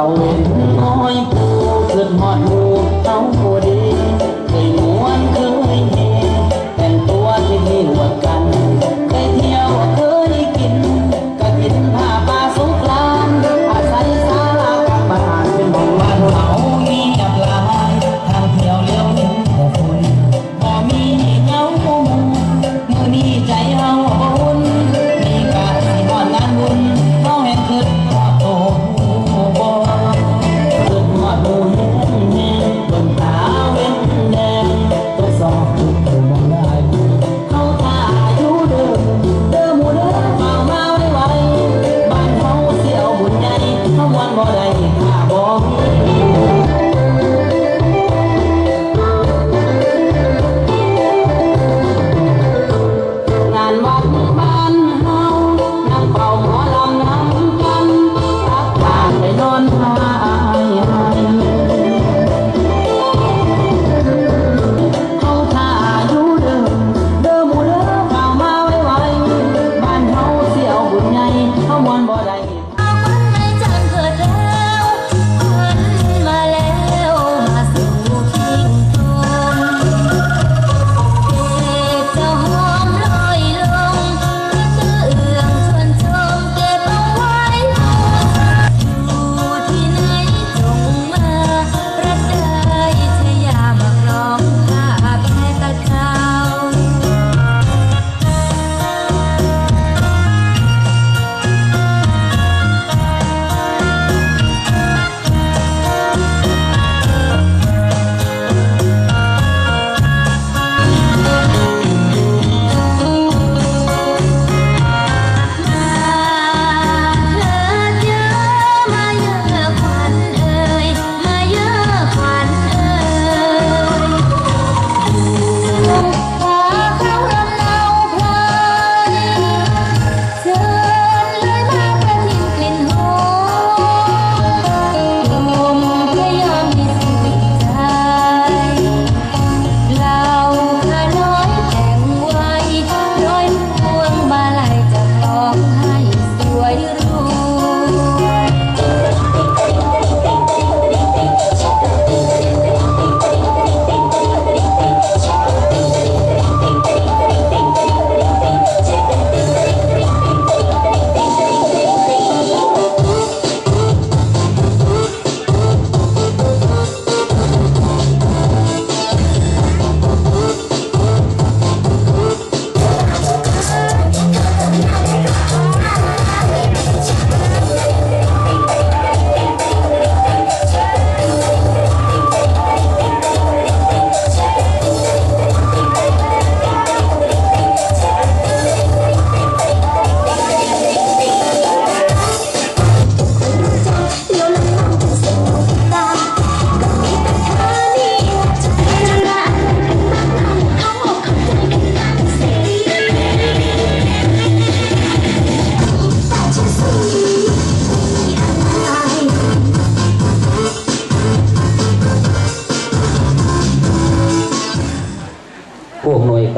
น้อยผู้ขึ้นหอดหูเขาคน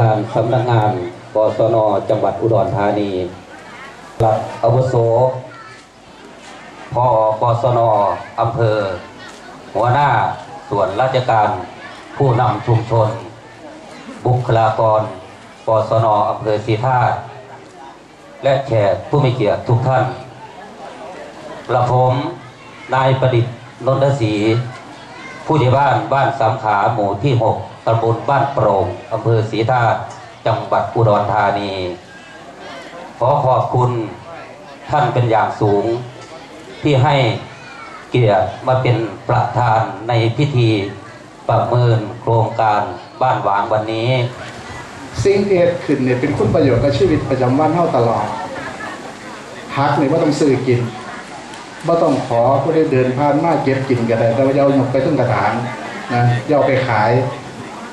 การสำนักงานปสนจังหวัดอุดรธานีหลักอาวุโสพอปสนอำเภอ หัวหน้าส่วนราชการผู้นำชุมชน บุคลากรปสนอำเภอสีท่าและแขกผู้มีเกียรติทุกท่านกระผมนายประดิษฐ์นนทศรีผู้ใหญ่บ้านบ้านสามขาหมู่ที่หก ตำบลบ้านโปร่งอำเภอศรีธาตุจังหวัดอุดรธานี ขอขอบคุณท่านเป็นอย่างสูง ที่ให้เกียรติมาเป็นประธานในพิธีประเมินโครงการบ้านหวางวันนี้ สิ่งที่เฮ็ดขึ้นเนี่ยเป็นคุณประโยชน์กับชีวิตประจำวันเฮาตลอดพักนี่ว่าต้องซื้อกินว่าต้องขอผู้ได้เดินผ่านมาเก็บกินก็ได้แต่ว่าอาเอาหยกไปถึงกระถางนะอย่าเอาไปขาย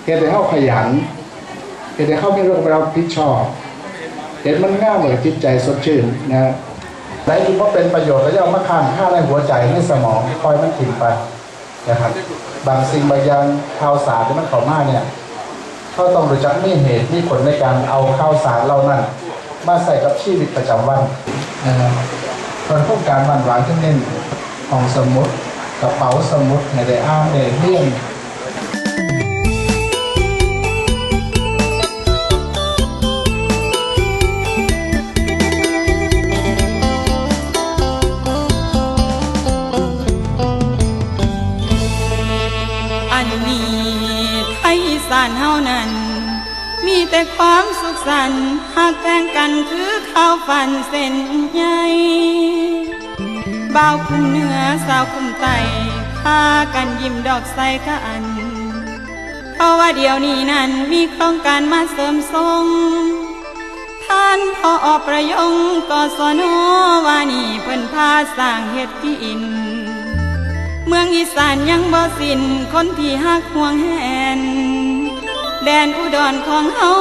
เฮ็ดให้เฮาขยันเฮ็ดให้เฮามีเรื่องรับผิดชอบเห็นมันง่ายเลยจิตใจสดชื่นนะและที่ว่าเป็นประโยชน์ก็จะเอามาค้างค่าในหัวใจในสมองคอยมันถิ่นไปนะครับ บางสิ่งบางอย่างข่าวสารที่มันเข้ามาเนี่ยเขาต้องรู้จักมีเหตุมีผลในการเอาข้าวสารเหล่านั้นมาใส่กับชีวิตประจำวันนะครับส่วนโครงการมันหวานที่เน้นของสมุดกระเป๋าสมุดในได้อ้างในเลี่ยง ความสุขสันต์หากแกล้งกันคือข้าวฟันเส้นใหญ่บ่าวคุมเหนือสาวคุมไตพากันยิ้มดอกใสกันเพราะว่าเดี๋ยวนี้นั้นมีโครงการมาเสริมทรงท่านพออประยงกศนว่านี่เพิ่นพาสร้างเฮ็ดกิน เมืองอีสานยังบ่สิ้นคนที่หักห่วงแหน แดนอุดรของเฮา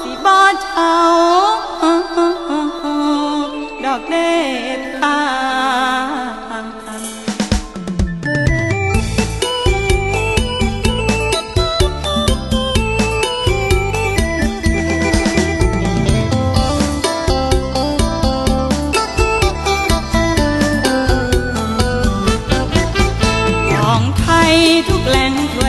สิบ่เช่าดอกเด็ดาของไทยทุกแหล่งทั่ว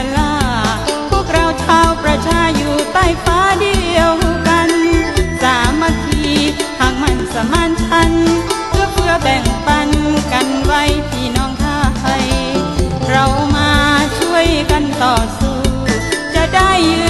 สมานฉันเพื่อเพื่อแบ่งปันกันไว้พี่น้องไทย เรามาช่วยกันต่อสู้ จะได้ยืน